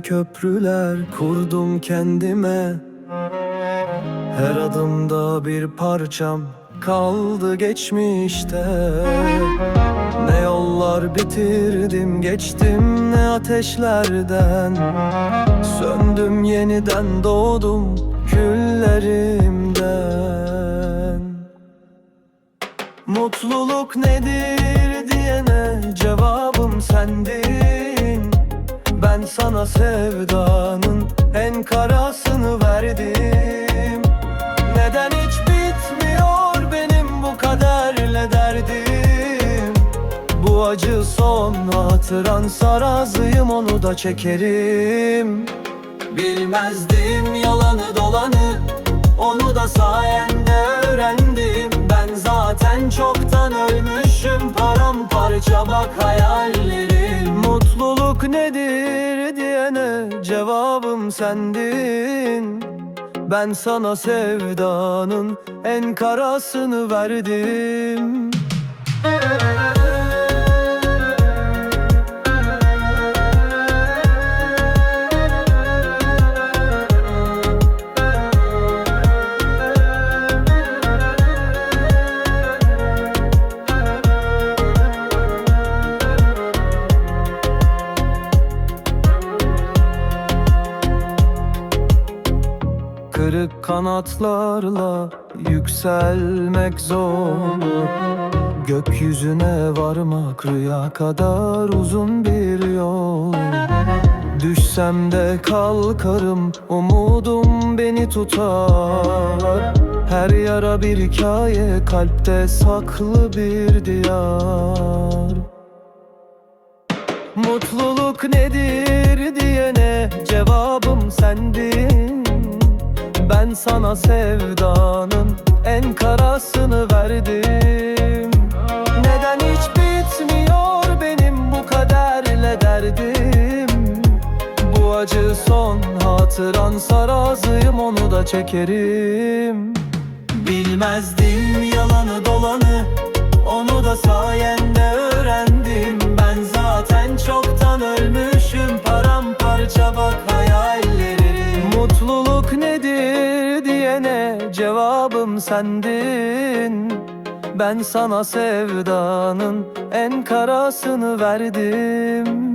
köprüler kurdum kendime. Her adımda bir parçam kaldı geçmişte. Ne yollar bitirdim geçtim ne ateşlerden. Söndüm yeniden doğdum küllerimden. Mutluluk nedir diyene cevabım sendin Ben sana sevdanın en karasını verdim. Neden hiç bitmiyor benim bu kaderle derdim? Bu acı son hatıran sarazıyım onu da çekerim. Bilmezdim yalanı dolanı Onu da sayende öğrendim. Ben zaten çoktan ölmüşüm Paramparça bak hayallerim. Mutluluk nedir cevabım sendin. Ben sana sevdanın en karasını verdim Kırık kanatlarla yükselmek zor. Gökyüzüne varmak rüya kadar uzun bir yol. Düşsem de kalkarım umudum beni tutar. Her yara bir hikaye kalpte saklı bir diyar. Mutluluk nedir diyene cevabım sendin Ben sana sevdanın en karasını verdim. Neden hiç bitmiyor benim bu kaderle derdim? Bu acı son hatıran sarazıyım onu da çekerim. Bilmezdim yalanı sendin. Ben sana sevdanın en karasını verdim